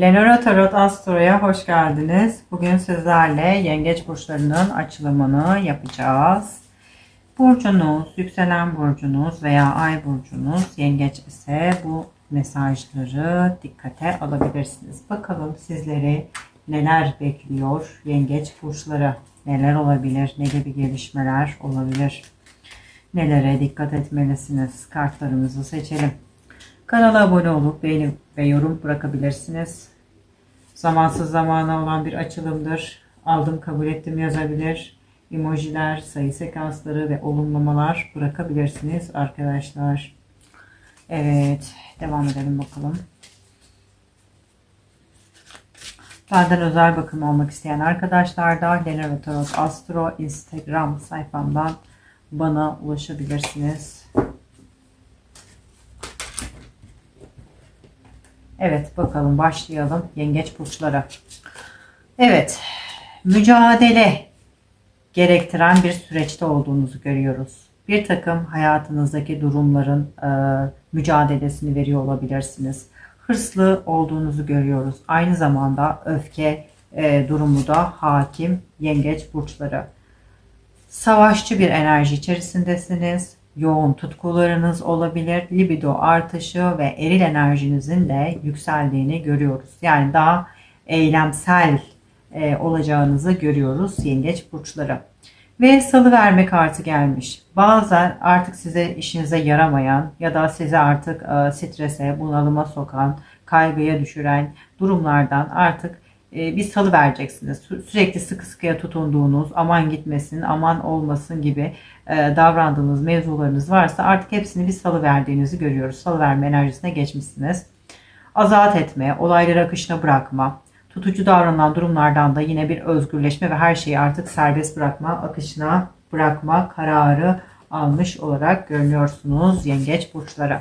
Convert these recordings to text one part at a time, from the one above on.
Lenora Tarot Astro'ya hoş geldiniz. Bugün sizlerle yengeç burçlarının açılımını yapacağız. Burcunuz, yükselen burcunuz veya ay burcunuz yengeç ise bu mesajları dikkate alabilirsiniz. Bakalım sizleri neler bekliyor yengeç burçları? Neler olabilir? Ne gibi gelişmeler olabilir? Nelere dikkat etmelisiniz? Kartlarımızı seçelim. Kanala abone olup beğeni ve yorum bırakabilirsiniz. Zamansız zamana olan bir açılımdır. Aldım kabul ettim yazabilir. Emojiler, sayı sekansları ve olumlamalar bırakabilirsiniz arkadaşlar. Evet, devam edelim bakalım. Benden özel bakım almak isteyen arkadaşlar da Lenora Tarot Astro Instagram sayfamdan bana ulaşabilirsiniz. Evet bakalım başlayalım yengeç burçlara. Evet mücadele gerektiren bir süreçte olduğunuzu görüyoruz. Bir takım hayatınızdaki durumların e, mücadelesini veriyor olabilirsiniz. Hırslı olduğunuzu görüyoruz. Aynı zamanda öfke e, durumu da hakim yengeç burçları. Savaşçı bir enerji içerisindesiniz yoğun tutkularınız olabilir. Libido artışı ve eril enerjinizin de yükseldiğini görüyoruz. Yani daha eylemsel e, olacağınızı görüyoruz yengeç burçları. Ve salı verme kartı gelmiş. Bazen artık size işinize yaramayan ya da sizi artık e, strese, bunalıma sokan, kaygıya düşüren durumlardan artık e, bir salı vereceksiniz. Sürekli sıkı sıkıya tutunduğunuz, aman gitmesin, aman olmasın gibi e, davrandığınız mevzularınız varsa artık hepsini bir salı verdiğinizi görüyoruz. Salı verme enerjisine geçmişsiniz. Azat etme, olayları akışına bırakma, tutucu davranan durumlardan da yine bir özgürleşme ve her şeyi artık serbest bırakma, akışına bırakma kararı almış olarak görünüyorsunuz yengeç burçlara.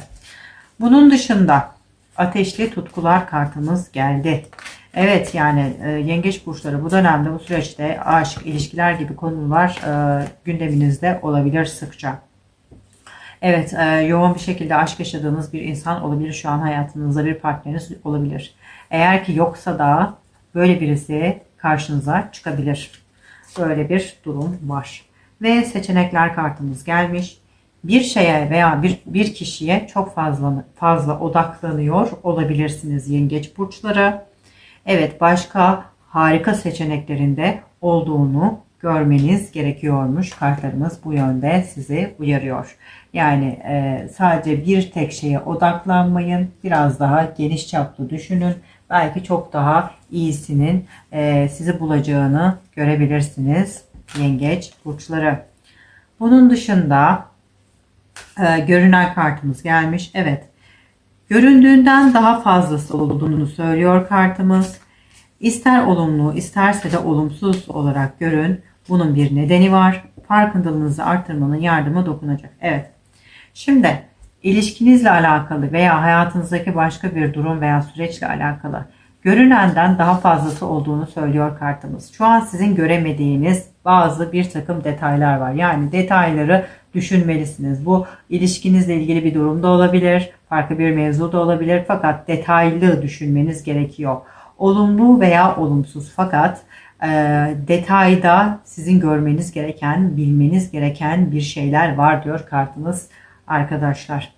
Bunun dışında ateşli tutkular kartımız geldi. Evet yani e, yengeç burçları bu dönemde bu süreçte aşk, ilişkiler gibi konular e, gündeminizde olabilir sıkça. Evet e, yoğun bir şekilde aşk yaşadığınız bir insan olabilir şu an hayatınızda bir partneriniz olabilir. Eğer ki yoksa da böyle birisi karşınıza çıkabilir. Böyle bir durum var. Ve seçenekler kartımız gelmiş. Bir şeye veya bir, bir kişiye çok fazla fazla odaklanıyor olabilirsiniz yengeç burçları Evet başka harika seçeneklerinde olduğunu görmeniz gerekiyormuş. Kartlarımız bu yönde sizi uyarıyor. Yani e, sadece bir tek şeye odaklanmayın. Biraz daha geniş çaplı düşünün. Belki çok daha iyisinin e, sizi bulacağını görebilirsiniz. Yengeç burçları. Bunun dışında e, görünen kartımız gelmiş. Evet Göründüğünden daha fazlası olduğunu söylüyor kartımız. İster olumlu isterse de olumsuz olarak görün. Bunun bir nedeni var. Farkındalığınızı artırmanın yardımı dokunacak. Evet. Şimdi ilişkinizle alakalı veya hayatınızdaki başka bir durum veya süreçle alakalı görünenden daha fazlası olduğunu söylüyor kartımız. Şu an sizin göremediğiniz bazı bir takım detaylar var. Yani detayları düşünmelisiniz. Bu ilişkinizle ilgili bir durum da olabilir, farklı bir mevzu da olabilir fakat detaylı düşünmeniz gerekiyor. Olumlu veya olumsuz fakat e, detayda sizin görmeniz gereken, bilmeniz gereken bir şeyler var diyor kartınız arkadaşlar.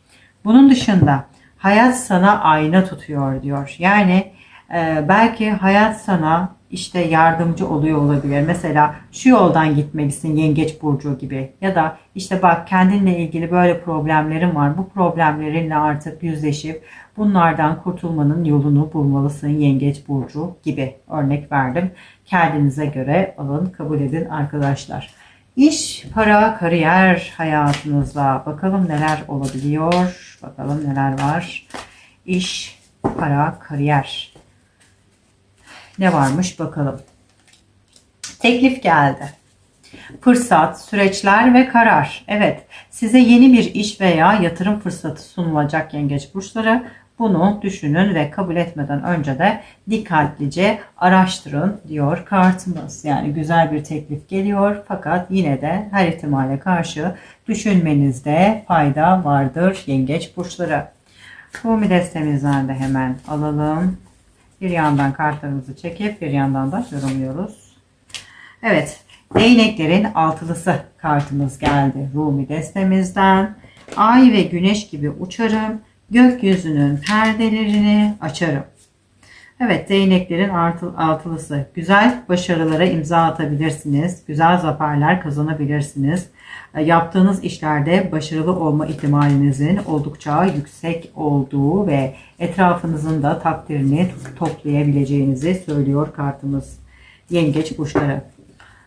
Bunun dışında hayat sana ayna tutuyor diyor. Yani e, belki hayat sana işte yardımcı oluyor olabilir. Mesela şu yoldan gitmelisin yengeç burcu gibi ya da işte bak kendinle ilgili böyle problemlerin var. Bu problemlerinle artık yüzleşip bunlardan kurtulmanın yolunu bulmalısın yengeç burcu gibi örnek verdim. Kendinize göre alın kabul edin arkadaşlar. İş, para, kariyer hayatınızda bakalım neler olabiliyor. Bakalım neler var. İş, para, kariyer. Ne varmış bakalım. Teklif geldi. Fırsat, süreçler ve karar. Evet, size yeni bir iş veya yatırım fırsatı sunulacak yengeç burçları. Bunu düşünün ve kabul etmeden önce de dikkatlice araştırın diyor kartımız. Yani güzel bir teklif geliyor fakat yine de her ihtimale karşı düşünmenizde fayda vardır yengeç burçları. Bu destemizden de hemen alalım. Bir yandan kartlarımızı çekip bir yandan da yorumluyoruz. Evet. Değneklerin altılısı kartımız geldi. Rumi destemizden. Ay ve güneş gibi uçarım. Gökyüzünün perdelerini açarım. Evet değneklerin artı- altılısı. Güzel başarılara imza atabilirsiniz. Güzel zaferler kazanabilirsiniz. Yaptığınız işlerde başarılı olma ihtimalinizin oldukça yüksek olduğu ve etrafınızın da takdirini toplayabileceğinizi söylüyor kartımız. Yengeç burçları.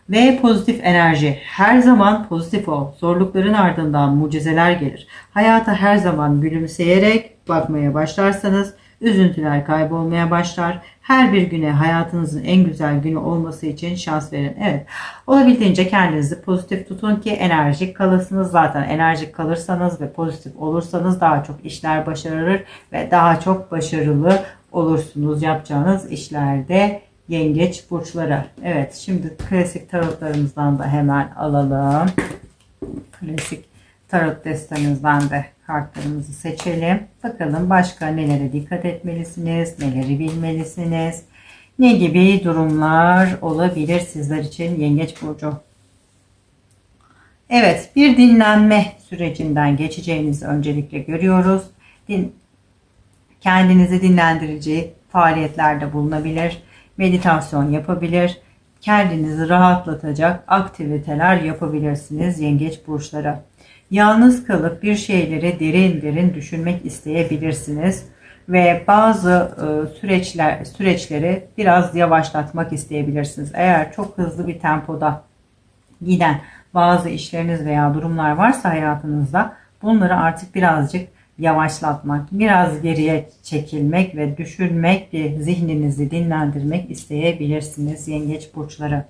Ve pozitif enerji. Her zaman pozitif ol. Zorlukların ardından mucizeler gelir. Hayata her zaman gülümseyerek bakmaya başlarsanız üzüntüler kaybolmaya başlar. Her bir güne hayatınızın en güzel günü olması için şans verin. Evet. Olabildiğince kendinizi pozitif tutun ki enerjik kalırsınız. Zaten enerjik kalırsanız ve pozitif olursanız daha çok işler başarılır ve daha çok başarılı olursunuz yapacağınız işlerde yengeç burçları. Evet şimdi klasik tarotlarımızdan da hemen alalım. Klasik tarot destemizden de kartlarımızı seçelim. Bakalım başka nelere dikkat etmelisiniz, neleri bilmelisiniz, ne gibi durumlar olabilir sizler için yengeç burcu. Evet bir dinlenme sürecinden geçeceğinizi öncelikle görüyoruz. Din, kendinizi dinlendirici faaliyetlerde bulunabilir, meditasyon yapabilir, kendinizi rahatlatacak aktiviteler yapabilirsiniz yengeç burçları. Yalnız kalıp bir şeyleri derin derin düşünmek isteyebilirsiniz ve bazı e, süreçler süreçleri biraz yavaşlatmak isteyebilirsiniz. Eğer çok hızlı bir tempoda giden bazı işleriniz veya durumlar varsa hayatınızda bunları artık birazcık yavaşlatmak, biraz geriye çekilmek ve düşünmek zihninizi dinlendirmek isteyebilirsiniz yengeç burçları.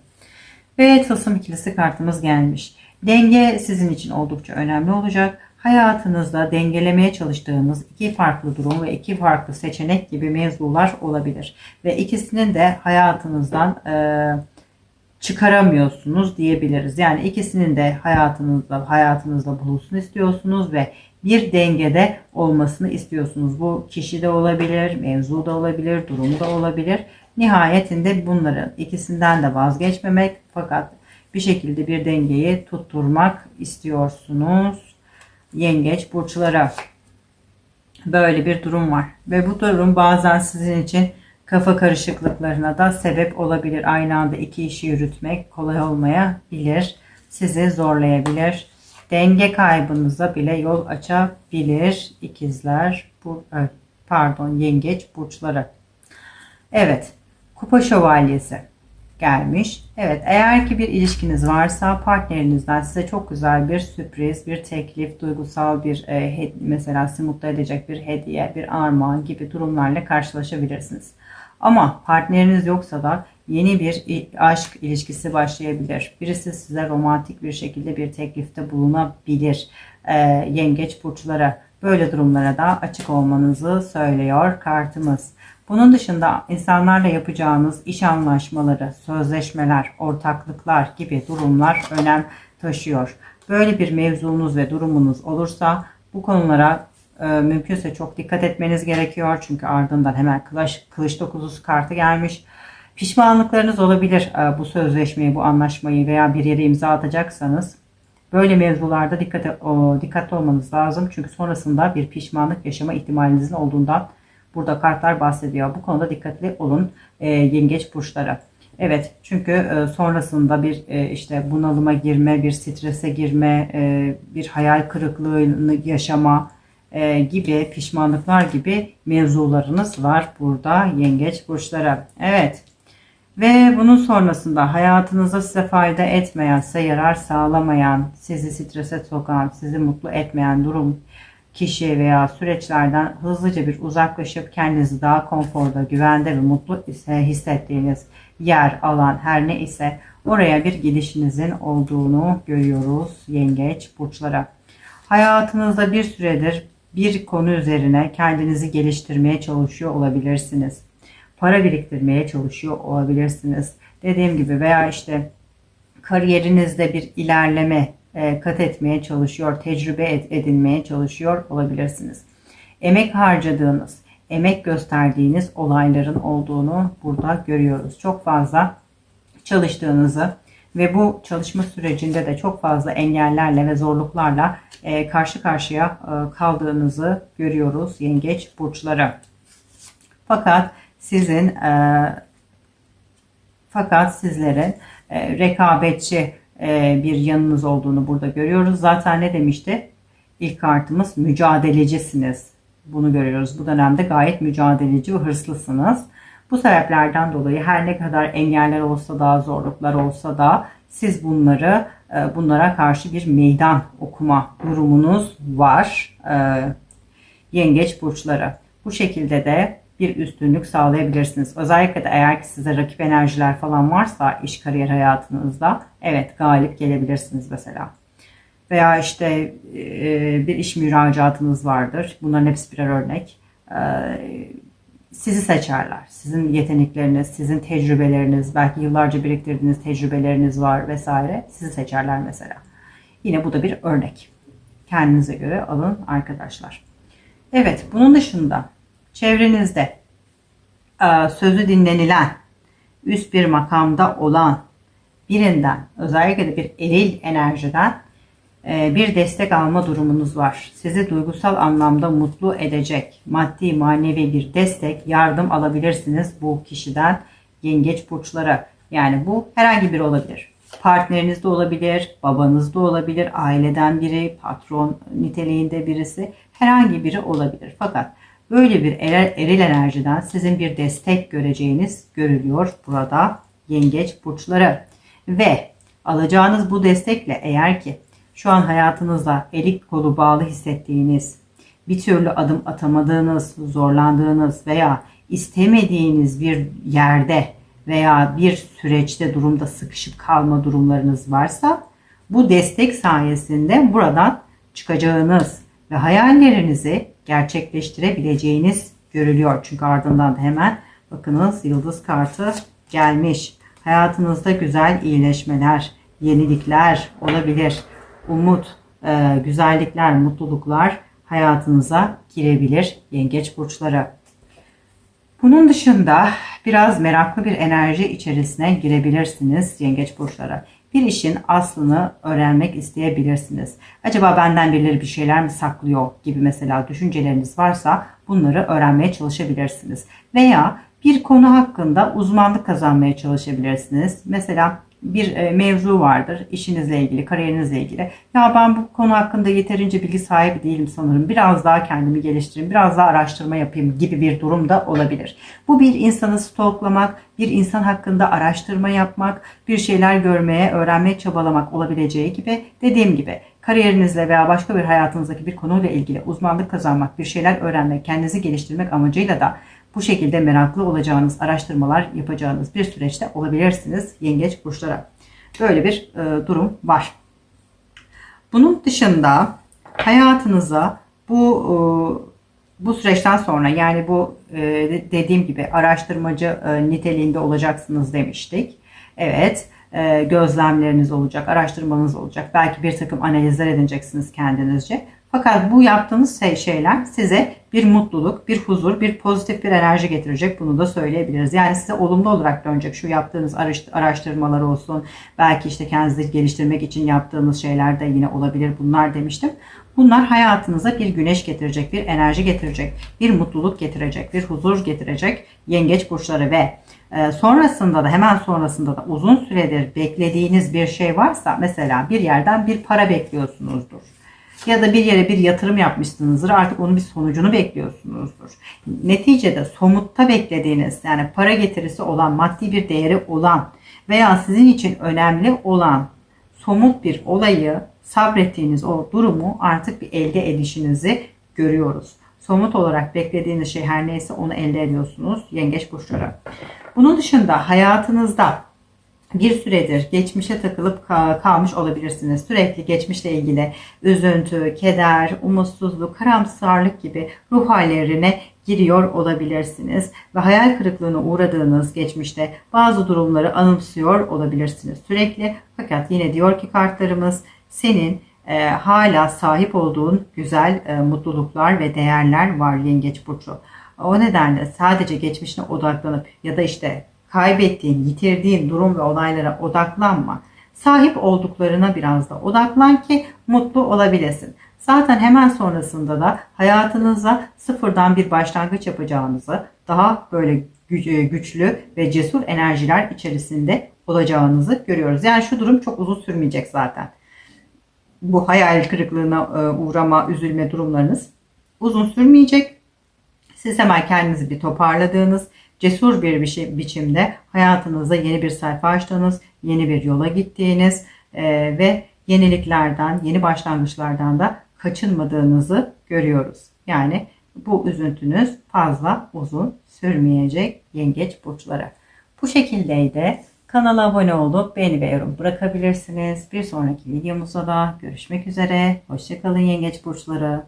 Ve tılsım ikilisi kartımız gelmiş. Denge sizin için oldukça önemli olacak. Hayatınızda dengelemeye çalıştığınız iki farklı durum ve iki farklı seçenek gibi mevzular olabilir. Ve ikisinin de hayatınızdan e, çıkaramıyorsunuz diyebiliriz. Yani ikisinin de hayatınızda hayatınızda bulunsun istiyorsunuz ve bir dengede olmasını istiyorsunuz. Bu kişi de olabilir, mevzu da olabilir, durum da olabilir. Nihayetinde bunların ikisinden de vazgeçmemek fakat bir şekilde bir dengeyi tutturmak istiyorsunuz. Yengeç burçlara böyle bir durum var. Ve bu durum bazen sizin için kafa karışıklıklarına da sebep olabilir. Aynı anda iki işi yürütmek kolay olmayabilir. Sizi zorlayabilir. Denge kaybınıza bile yol açabilir ikizler. Bu, pardon yengeç burçları. Evet. Kupa şövalyesi gelmiş. Evet eğer ki bir ilişkiniz varsa partnerinizden size çok güzel bir sürpriz, bir teklif, duygusal bir e, mesela sizi mutlu edecek bir hediye, bir armağan gibi durumlarla karşılaşabilirsiniz. Ama partneriniz yoksa da yeni bir aşk ilişkisi başlayabilir. Birisi size romantik bir şekilde bir teklifte bulunabilir. E, yengeç burçlara böyle durumlara da açık olmanızı söylüyor kartımız. Bunun dışında insanlarla yapacağınız iş anlaşmaları, sözleşmeler, ortaklıklar gibi durumlar önem taşıyor. Böyle bir mevzunuz ve durumunuz olursa bu konulara e, mümkünse çok dikkat etmeniz gerekiyor. Çünkü ardından hemen kılıç, kılıç dokuzusu kartı gelmiş. Pişmanlıklarınız olabilir e, bu sözleşmeyi, bu anlaşmayı veya bir yere imza atacaksanız. Böyle mevzularda dikkat, o, dikkatli olmanız lazım. Çünkü sonrasında bir pişmanlık yaşama ihtimalinizin olduğundan Burada kartlar bahsediyor. Bu konuda dikkatli olun e, yengeç burçlara. Evet çünkü e, sonrasında bir e, işte bunalıma girme, bir strese girme, e, bir hayal kırıklığını yaşama gibi pişmanlıklar gibi mevzularınız var burada yengeç burçlara. Evet ve bunun sonrasında hayatınızda size fayda etmeyen, size yarar sağlamayan, sizi strese sokan, sizi mutlu etmeyen durum kişi veya süreçlerden hızlıca bir uzaklaşıp kendinizi daha konforda, güvende ve mutlu hissettiğiniz yer, alan her ne ise oraya bir gidişinizin olduğunu görüyoruz yengeç burçlara. Hayatınızda bir süredir bir konu üzerine kendinizi geliştirmeye çalışıyor olabilirsiniz. Para biriktirmeye çalışıyor olabilirsiniz. Dediğim gibi veya işte kariyerinizde bir ilerleme kat etmeye çalışıyor, tecrübe edinmeye çalışıyor olabilirsiniz. Emek harcadığınız, emek gösterdiğiniz olayların olduğunu burada görüyoruz. Çok fazla çalıştığınızı ve bu çalışma sürecinde de çok fazla engellerle ve zorluklarla e, karşı karşıya e, kaldığınızı görüyoruz yengeç burçları. Fakat sizin e, fakat sizlerin e, rekabetçi e, bir yanınız olduğunu burada görüyoruz. Zaten ne demişti? İlk kartımız mücadelecisiniz. Bunu görüyoruz. Bu dönemde gayet mücadeleci ve hırslısınız. Bu sebeplerden dolayı her ne kadar engeller olsa da, zorluklar olsa da siz bunları e, bunlara karşı bir meydan okuma durumunuz var. E, yengeç burçları. Bu şekilde de bir üstünlük sağlayabilirsiniz. Özellikle de eğer ki size rakip enerjiler falan varsa iş kariyer hayatınızda evet galip gelebilirsiniz mesela. Veya işte e, bir iş müracaatınız vardır. Bunların hepsi birer örnek. E, sizi seçerler. Sizin yetenekleriniz, sizin tecrübeleriniz, belki yıllarca biriktirdiğiniz tecrübeleriniz var vesaire. Sizi seçerler mesela. Yine bu da bir örnek. Kendinize göre alın arkadaşlar. Evet, bunun dışında çevrenizde e, sözü dinlenilen, üst bir makamda olan birinden, özellikle de bir eril enerjiden e, bir destek alma durumunuz var. Sizi duygusal anlamda mutlu edecek maddi manevi bir destek, yardım alabilirsiniz bu kişiden yengeç burçları. Yani bu herhangi biri olabilir. Partneriniz de olabilir, babanız da olabilir, aileden biri, patron niteliğinde birisi, herhangi biri olabilir. Fakat böyle bir eril, enerjiden sizin bir destek göreceğiniz görülüyor burada yengeç burçları. Ve alacağınız bu destekle eğer ki şu an hayatınızda elik kolu bağlı hissettiğiniz, bir türlü adım atamadığınız, zorlandığınız veya istemediğiniz bir yerde veya bir süreçte durumda sıkışıp kalma durumlarınız varsa bu destek sayesinde buradan çıkacağınız ve hayallerinizi gerçekleştirebileceğiniz görülüyor. Çünkü ardından da hemen bakınız yıldız kartı gelmiş. Hayatınızda güzel iyileşmeler, yenilikler olabilir umut, e, güzellikler, mutluluklar hayatınıza girebilir yengeç burçları. Bunun dışında biraz meraklı bir enerji içerisine girebilirsiniz yengeç burçları. Bir işin aslını öğrenmek isteyebilirsiniz. Acaba benden birileri bir şeyler mi saklıyor gibi mesela düşünceleriniz varsa bunları öğrenmeye çalışabilirsiniz. Veya bir konu hakkında uzmanlık kazanmaya çalışabilirsiniz. Mesela bir e, mevzu vardır işinizle ilgili, kariyerinizle ilgili. Ya ben bu konu hakkında yeterince bilgi sahibi değilim sanırım. Biraz daha kendimi geliştireyim, biraz daha araştırma yapayım gibi bir durum da olabilir. Bu bir insanı stalklamak, bir insan hakkında araştırma yapmak, bir şeyler görmeye, öğrenmeye çabalamak olabileceği gibi dediğim gibi kariyerinizle veya başka bir hayatınızdaki bir konuyla ilgili uzmanlık kazanmak, bir şeyler öğrenmek, kendinizi geliştirmek amacıyla da bu şekilde meraklı olacağınız araştırmalar yapacağınız bir süreçte olabilirsiniz yengeç burçlara. Böyle bir e, durum var. Bunun dışında hayatınıza bu e, bu süreçten sonra yani bu e, dediğim gibi araştırmacı e, niteliğinde olacaksınız demiştik. Evet e, gözlemleriniz olacak, araştırmanız olacak. Belki bir takım analizler edineceksiniz kendinizce. Fakat bu yaptığınız şey, şeyler size bir mutluluk, bir huzur, bir pozitif bir enerji getirecek. Bunu da söyleyebiliriz. Yani size olumlu olarak dönecek şu yaptığınız araştırmalar olsun. Belki işte kendinizi geliştirmek için yaptığınız şeyler de yine olabilir. Bunlar demiştim. Bunlar hayatınıza bir güneş getirecek, bir enerji getirecek, bir mutluluk getirecek, bir huzur getirecek yengeç burçları ve e, sonrasında da hemen sonrasında da uzun süredir beklediğiniz bir şey varsa mesela bir yerden bir para bekliyorsunuzdur ya da bir yere bir yatırım yapmışsınızdır. Artık onun bir sonucunu bekliyorsunuzdur. Neticede somutta beklediğiniz yani para getirisi olan, maddi bir değeri olan veya sizin için önemli olan somut bir olayı sabrettiğiniz o durumu artık bir elde edişinizi görüyoruz. Somut olarak beklediğiniz şey her neyse onu elde ediyorsunuz yengeç burçları. Bunun dışında hayatınızda bir süredir geçmişe takılıp kalmış olabilirsiniz. Sürekli geçmişle ilgili üzüntü, keder, umutsuzluk, karamsarlık gibi ruh hallerine giriyor olabilirsiniz ve hayal kırıklığına uğradığınız geçmişte bazı durumları anımsıyor olabilirsiniz sürekli. Fakat yine diyor ki kartlarımız senin e, hala sahip olduğun güzel e, mutluluklar ve değerler var Yengeç Burcu. O nedenle sadece geçmişine odaklanıp ya da işte kaybettiğin, yitirdiğin durum ve olaylara odaklanma. Sahip olduklarına biraz da odaklan ki mutlu olabilesin. Zaten hemen sonrasında da hayatınıza sıfırdan bir başlangıç yapacağınızı, daha böyle gü- güçlü ve cesur enerjiler içerisinde olacağınızı görüyoruz. Yani şu durum çok uzun sürmeyecek zaten. Bu hayal kırıklığına e, uğrama, üzülme durumlarınız uzun sürmeyecek. Siz hemen kendinizi bir toparladığınız, cesur bir biçi- biçimde hayatınızda yeni bir sayfa açtığınız, yeni bir yola gittiğiniz e, ve yeniliklerden, yeni başlangıçlardan da kaçınmadığınızı görüyoruz. Yani bu üzüntünüz fazla uzun sürmeyecek yengeç burçları. Bu şekildeydi. Kanala abone olup beğeni ve yorum bırakabilirsiniz. Bir sonraki videomuzda da görüşmek üzere. Hoşçakalın yengeç burçları.